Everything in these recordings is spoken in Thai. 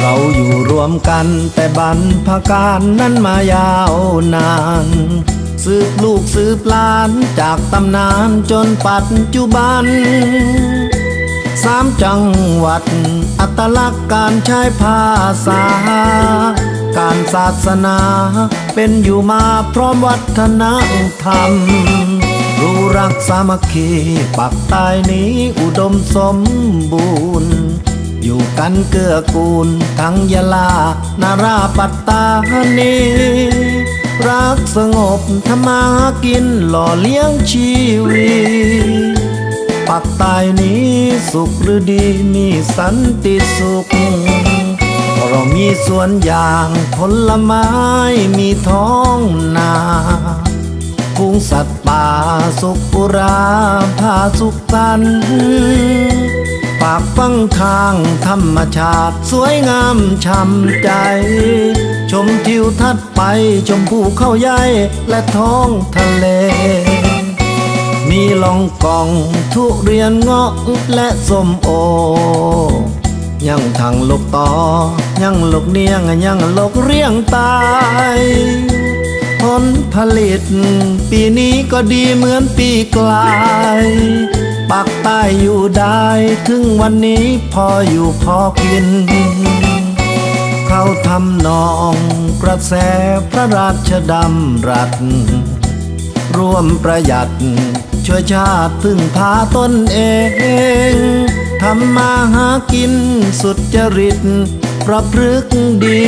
เราอยู่รวมกันแต่บรรพการนั้นมายาวนานสืบลูกสืบหลานจากตำนานจนปัจจุบัน สามจังหวัด อัตลักษณ์การใช้ภาษา การศาสนาเป็นอยู่มาพร้อมวัฒนธรรม รู้รักสามัคคีปักใต้นี้อุดมสมบูรณ์ันเกื้อกูลทั้งยะลานาราปัตตานีรักสงบทำมาหากินหล่อเลี้ยงชีวิตปักใต้นี้สุขหรือดีมีสันติสุขเรามีสวนยางผลไม้มีท้องนาพุงสัตว์ป่าสุขปุราพาสุขสันต์ ปากฟังทางธรรมชาติ สวยงามช่ำใจ ชมทิวทัศน์ไปชมภูเขาใหญ่และท้องทะเล มีลองกองทุเรียนเงาะและส้มโอ ยังทางลกต่อ ยังลกเนียงยังลกเรียงตายผลผลิต ปีนี้ก็ดีเหมือนปีกลาย ปักใต้อยู่ได้ ถึงวันนี้พออยู่พอกิน เขาทำนองกระแสพระราชดำรัสร่วมประหยัด ช่วยชาติพึ่งพาตนเองทำมาหากินสุดจริตประพฤกดี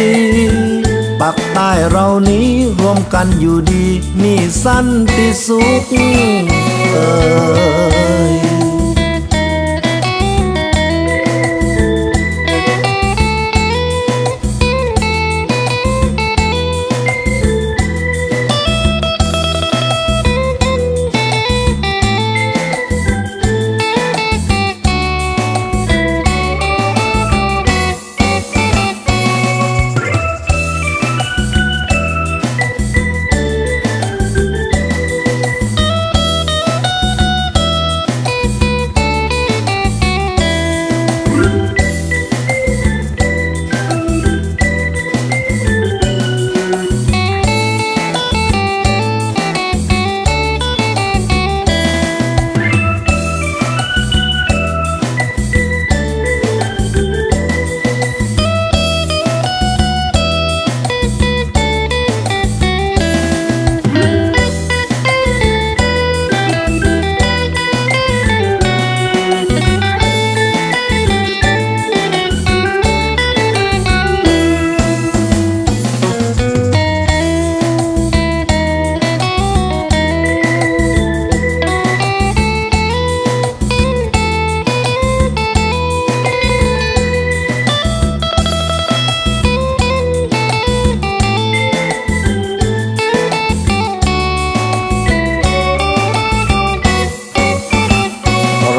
ปักใต้เรานี้รวมกันอยู่ดี มีสันติสุขเอ่ย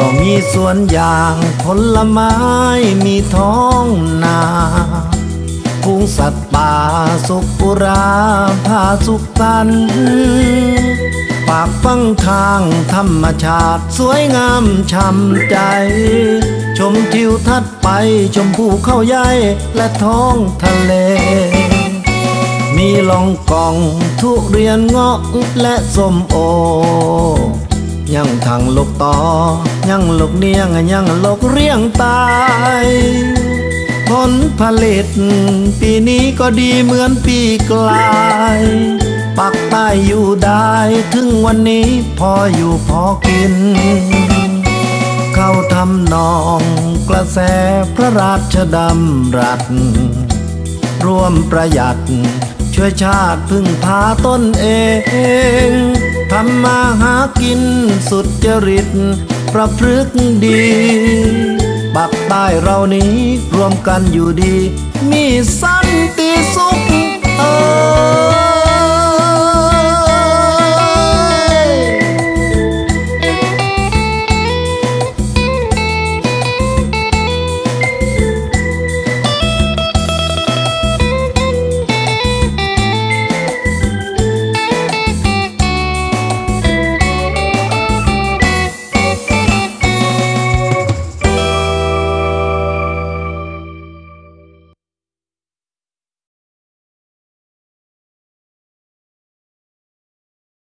เรามีสวนยางผลไม้มีท้องนาพุงสัตว์ป่าสุขปุราพาสุขสันปากฟังทางธรรมชาติสวยงามช่ำใจ ชมทิวทัศน์ไปชมภูเขาใหญ่และท้องทะเล มีลองกองทุเรียนเงาะและส้มโอ ยังทางลกต่อยังลกเนียงยังลกเรียงตายผลผลิต ปีนี้ก็ดีเหมือนปีกลายปักใต้อยู่ได้ถึงวันนี้พออยู่พอกิน เข้าทำนองกระแสพระราชดำรัสร่วมประหยัด ช่วยชาติพึ่งพาตนเองทำมาหากินสุดจริต ประพฤกดีปักใต้เรานี้รวมกันอยู่ดี มีสันติสุขเออ